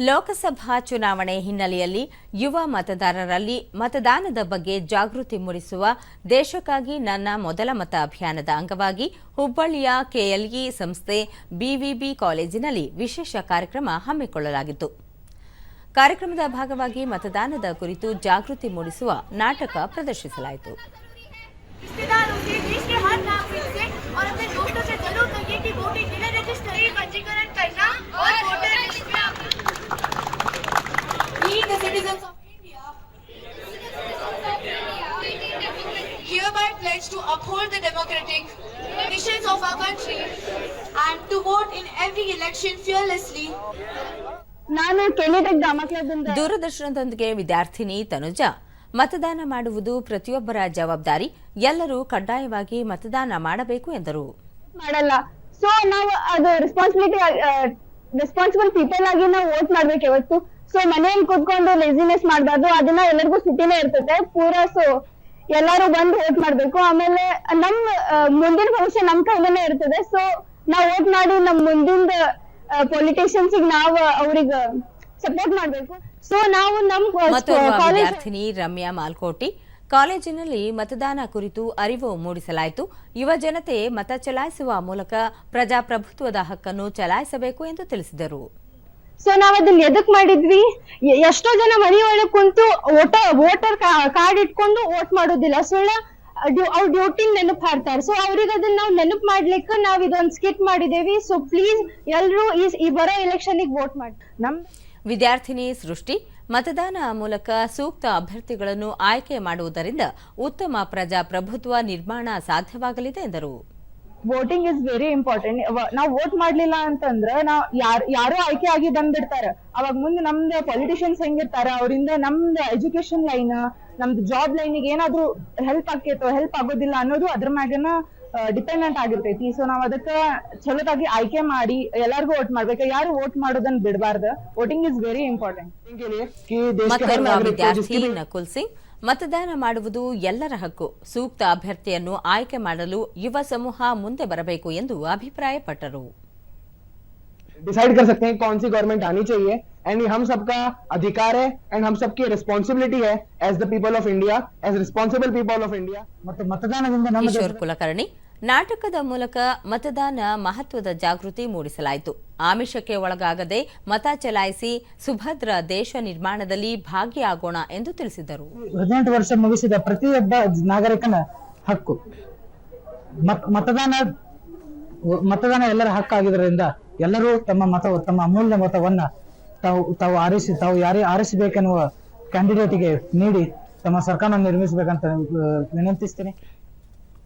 ಲೋಕಸಭಾ ಚುನಾವಣೆ ಹಿನ್ನೆಲೆಯಲ್ಲಿ ಯುವ ಮತದಾರರಲ್ಲಿ ಮತದಾನದ ಬಗ್ಗೆ ಜಾಗೃತಿ ಮೂಡಿಸುವ ದೇಶಕ್ಕಾಗಿ ನನ್ನ ಮೊದಲ ಮತ ಅಭಿಯಾನದ ಅಂಗವಾಗಿ ಹುಬ್ಬಳ್ಳಿಯ ಕೆಎಲ್ಇ ಸಂಸ್ಥೆ ಬಿವಿಬಿ ಕಾಲೇಜಿನಲ್ಲಿ ವಿಶೇಷ ಕಾರ್ಯಕ್ರಮ ಹಮ್ಮಿಕೊಳ್ಳಲಾಗಿತ್ತು. ಕಾರ್ಯಕ್ರಮದ ಭಾಗವಾಗಿ ಮತದಾನದ ಕುರಿತು ಜಾಗೃತಿ ಮೂಡಿಸುವ ನಾಟಕ ಪ್ರದರ್ಶಿಸಲಾಯಿತು. Pledge to uphold the democratic traditions of our country and to vote in every election fearlessly. ನಾನು ಕೇಳಿದ ದೂರದರ್ಶನದೊಂದಿಗೆ ವಿದ್ಯಾರ್ಥಿನಿ ತನುಜಾ. ಮತದಾನ ಮಾಡುವುದು ಪ್ರತಿಯೊಬ್ಬರ ಜವಾಬ್ದಾರಿ. ಎಲ್ಲರೂ ಕಡ್ಡಾಯವಾಗಿ ಮತದಾನ ಮಾಡಬೇಕು ಎಂದರು. ಮಾಡಲ್ಲ. ಸೊ ನಾವು ಅದು ರೆಸ್ಪಾನ್ಸಿಬಿಲಿಟಿ ರೆಸ್ಪಾನ್ಸಿಬಲ್ ಪೀಪಲ್ ಆಗಿ ನಾವು ವೋಟ್ ಮಾಡ್ಬೇಕು ಯಾವತ್ತು. ಸೊ ಮನೆಯಲ್ಲಿ ಕುತ್ಕೊಂಡು ಲೇಸಿನೆಸ್ ಮಾಡಬಾರ್ದು. ಅದನ್ನ ಎಲ್ಲರಿಗೂ ಸಿಟಿನೇ ಇರ್ತದೆ. ಪೂರಾ ಸೊ ಎಲ್ಲಾರು ಬಂದು ವೋಟ್ ಮಾಡ್ಬೇಕು. ಆಮೇಲೆ ನಮ್ ಮುಂದಿನ ಭವಿಷ್ಯ ನಮ್ ಕೈಲೇನೆ ಇರ್ತದೆ. ಸೊ ನಾವ್ ವೋಟ್ ಮಾಡಿ ನಮ್ ಮುಂದಿನ ಪೊಲಿಟಿಷಿಯನ್ಸ್ ನಾವ್ ಅವ್ರಿಗ ಸಪೋರ್ಟ್ ಮಾಡ್ಬೇಕು. ಸೊ ನಾವು ನಮ್ ವಿದ್ಯಾರ್ಥಿನಿ ರಮ್ಯಾ ಮಾಲ್ಕೋಟಿ. ಕಾಲೇಜಿನಲ್ಲಿ ಮತದಾನ ಕುರಿತು ಅರಿವು ಮೂಡಿಸಲಾಯಿತು. ಯುವ ಜನತೆ ಮತ ಚಲಾಯಿಸುವ ಮೂಲಕ ಪ್ರಜಾಪ್ರಭುತ್ವದ ಹಕ್ಕನ್ನು ಚಲಾಯಿಸಬೇಕು ಎಂದು ತಿಳಿಸಿದರು. ಸೊ ನಾವ್ ಅದನ್ನ ಎದಕ್ ಮಾಡಿದ್ವಿ? ಎಷ್ಟೋ ಜನ ಮನಿ ಒಳಗ್ ಕುಂತು ವೋಟರ್ ವೋಟರ್ ಕಾರ್ಡ್ ಇಟ್ಕೊಂಡು ವೋಟ್ ಮಾಡೋದಿಲ್ಲ. ಸುಳ್ಳ ಅವ್ರ ಡ್ಯೂಟಿ ನೆನಪು ಹಾಡ್ತಾರೆ ಸೊ ಅವ್ರಿಗೆ ಅದನ್ನ ನಾವು ನೆನಪು ಮಾಡ್ಲಿಕ್ಕೆ ನಾವ್ ಇದೊಂದು ಸ್ಕಿಟ್ ಮಾಡಿದೇವಿ. ಸೊ ಪ್ಲೀಸ್ ಎಲ್ರು ಈ ಈ ಬರೋ ಎಲೆಕ್ಷನ್ ವೋಟ್ ಮಾಡಿ ನಮ್ ವಿದ್ಯಾರ್ಥಿನಿ ಸೃಷ್ಟಿ ಮತದಾನ ಮೂಲಕ ಸೂಕ್ತ ಅಭ್ಯರ್ಥಿಗಳನ್ನು ಆಯ್ಕೆ ಮಾಡುವುದರಿಂದ ಉತ್ತಮ ಪ್ರಜಾಪ್ರಭುತ್ವ ನಿರ್ಮಾಣ ಸಾಧ್ಯವಾಗಲಿದೆ ಎಂದರು. ವೋಟಿಂಗ್ ಇಸ್ ವೆರಿ ಇಂಪಾರ್ಟೆಂಟ್ ನಾವ್ ವೋಟ್ ಮಾಡ್ಲಿಲ್ಲ ಅಂತಂದ್ರ ನಾವ್ ಯಾರ್ ಯಾರೋ ಆಯ್ಕೆ ಆಗಿ ಬಂದ್ಬಿಡ್ತಾರ. ಅವಾಗ ಮುಂದೆ ನಮ್ದು ಪೊಲಿಟಿಷಿಯನ್ಸ್ ಹೆಂಗಿರ್ತಾರ ಅವರಿಂದ ನಮ್ದು ಎಜುಕೇಶನ್ ಲೈನ್ ನಮ್ದು ಜಾಬ್ ಲೈನ್ ಏನಾದ್ರು ಹೆಲ್ಪ್ ಆಕೇತೋ ಹೆಲ್ಪ್ ಆಗೋದಿಲ್ಲ ಅನ್ನೋದು ಅದ್ರ ಮ್ಯಾಗನ ಡಿಪೆಂಡೆಂಟ್ ಆಗಿರ್ತೈತಿ. ಸೊ ನಾವ್ ಅದಕ್ಕ ಚಲೋದಾಗಿ ಆಯ್ಕೆ ಮಾಡಿ ಎಲ್ಲಾರ್ಗು ವೋಟ್ ಮಾಡ್ಬೇಕು. ಯಾರು ವೋಟ್ ಮಾಡೋದನ್ನ ಬಿಡಬಾರ್ದು. Voting is very important Nakul ಮತದಾನ ಮಾಡುವುದು ಎಲ್ಲರ ಹಕ್ಕು ಸೂಕ್ತ ಅಭ್ಯರ್ಥಿಯನ್ನು ಆಯ್ಕೆ ಮಾಡಲು ಯುವ ಸಮೂಹ ಮುಂದೆ ಬರಬೇಕು ಎಂದು ಅಭಿಪ್ರಾಯಪಟ್ಟರು डिसाइड कर सकते हैं कौन सी गवर्नमेंट आनी चाहिए एंड ये हम सबका अधिकार है एंड हम सबकी रिस्पॉन्सिबिलिटी है as the people of India as responsible people of India ಮತ್ತು ಮತದಾನದಿಂದ ನಮ್ಮ ಕಿಶೋರ್ ಕುಲಕರ್ಣಿ ನಾಟಕದ ಮೂಲಕ ಮತದಾನ ಮಹತ್ವದ ಜಾಗೃತಿ ಮೂಡಿಸಲಾಯಿತು. ಆಮಿಷಕ್ಕೆ ಒಳಗಾಗದೆ ಮತ ಚಲಾಯಿಸಿ ಸುಭದ್ರ ದೇಶ ನಿರ್ಮಾಣದಲ್ಲಿ ಭಾಗಿಯಾಗೋಣ ಎಂದು ತಿಳಿಸಿದರು. ಹದಿನೆಂಟು ವರ್ಷ ಮುಗಿಸಿದ ಪ್ರತಿಯೊಬ್ಬ ನಾಗರಿಕನ ಹಕ್ಕು. ಮತ್- ಮತದಾನ ಮತದಾನ ಎಲ್ಲರ ಹಕ್ಕಾಗಿದ್ದರಿಂದ ಎಲ್ಲರೂ ತಮ್ಮ ಮತ, ತಮ್ಮ ಅಮೂಲ್ಯ ಮತವನ್ನ ತಾವು ತಾವು ಆರಿಸಿ, ತಾವು ಯಾರೇ ಆರಿಸಬೇಕೆನ್ನುವ ಕ್ಯಾಂಡಿಡೇಟ್ಗೆ ನೀಡಿ ತಮ್ಮ ಸರ್ಕಾರ ನಿರ್ಮಿಸಬೇಕಂತ ವಿನಂತಿಸ್ತೀನಿ.